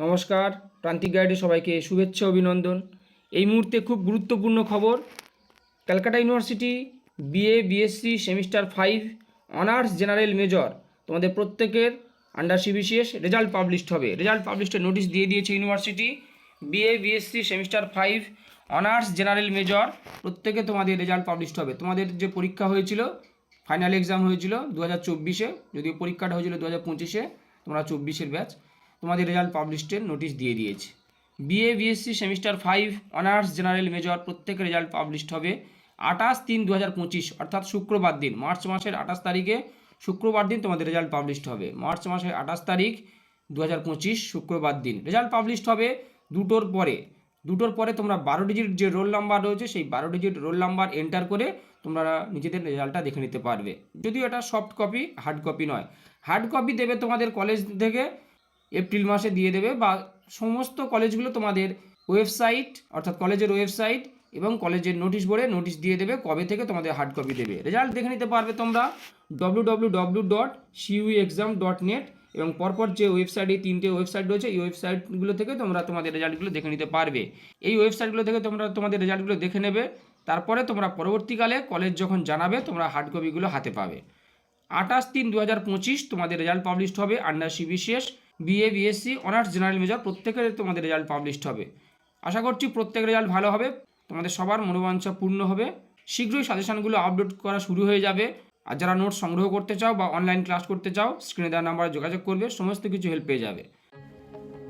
নমস্কার, প্রান্তিক গাইডে সবাইকে শুভেচ্ছা, অভিনন্দন। এই মুহূর্তে খুব গুরুত্বপূর্ণ খবর, Calcutta university BA, BSc semester five, honours general major, তোমাদের প্রত্যেকের আন্ডার সিবিসিএস রেজাল্ট পাবলিশড হবে। রেজাল্ট পাবলিশডের নোটিশ দিয়ে দিয়েছে university, BA, BSc semester five, honours general major, প্রত্যেকে তোমাদের রেজাল্ট পাবলিশড হবে। তোমাদের যে পরীক্ষা হয়েছিল ফাইনাল এক্সাম হয়েছিল দু হাজার চব্বিশে, যদিও পরীক্ষাটা হয়েছিল দু হাজার পঁচিশে, তোমরা চব্বিশের ব্যাচ তোমাদের রেজাল্ট পাবলিশের নোটিশ দিয়ে দিয়েছে। BA BSc semester five honours general major প্রত্যেকের রেজাল্ট পাবলিশড হবে আঠাশ তিন দু অর্থাৎ শুক্রবার দিন, মার্চ মাসের আঠাশ তারিখে শুক্রবার দিন তোমাদের রেজাল্ট পাবলিশড হবে। মার্চ মাসের আঠাশ তারিখ দু হাজার পঁচিশ, শুক্রবার দিন। রেজাল্ট পাবলিশড হবে দুটোর পরে। দুটোর পরে তোমরা বারো ডিজিট যে রোল নাম্বার রয়েছে, সেই বারো ডিজিট রোল নাম্বার এন্টার করে তোমরা নিজেদের রেজাল্টটা দেখে নিতে পারবে। যদিও এটা সফট কপি হার্ড কপি নয়। হার্ড কপি দেবে তোমাদের কলেজ থেকে এপ্রিল মাসে দিয়ে দেবে বা সমস্ত কলেজগুলো তোমাদের ওয়েবসাইট, অর্থাৎ কলেজের ওয়েবসাইট এবং কলেজের নোটিশ বোর্ডে নোটিশ দিয়ে দেবে কবে থেকে তোমাদের হার্ড কপি দেবে। রেজাল্ট দেখে নিতে পারবে তোমরা W W dot exam dot net এবং পরপর যে ওয়েবসাইটে তিনটে ওয়েবসাইট রয়েছে, এই ওয়েবসাইটগুলো থেকে তোমরা তোমাদের রেজাল্টগুলো দেখে নিতে পারবে। এই ওয়েবসাইটগুলো থেকে তোমরা তোমাদের রেজাল্টগুলো দেখে নেবে, তারপরে তোমরা পরবর্তীকালে কলেজ যখন জানাবে, তোমরা হার্ড কপিগুলো হাতে পাবে। আঠাশ তিন দু তোমাদের রেজাল্ট পাবলিশড হবে under CBCS BA BSc honours general major প্রত্যেকের তোমাদের রেজাল্ট পাবলিশড হবে। আশা করছি প্রত্যেক রেজাল্ট ভালো হবে, তোমাদের সবার মনোবাঞ্ছা পূর্ণ হবে। শীঘ্রই সাজেশানগুলো আপলোড করা শুরু হয়ে যাবে। আর যারা নোট সংগ্রহ করতে চাও বা অনলাইন ক্লাস করতে চাও স্ক্রিনে দেওয়া নাম্বারে যোগাযোগ করবে, সমস্ত কিছু হেল্প পেয়ে যাবে।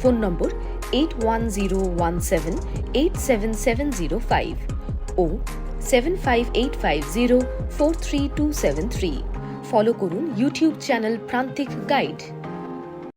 Phone number eight one zero one seven eight seven seven zero five O seven five eight five zero four three two seven three follow করুন ইউটিউব চ্যানেল প্রান্তিক গাইড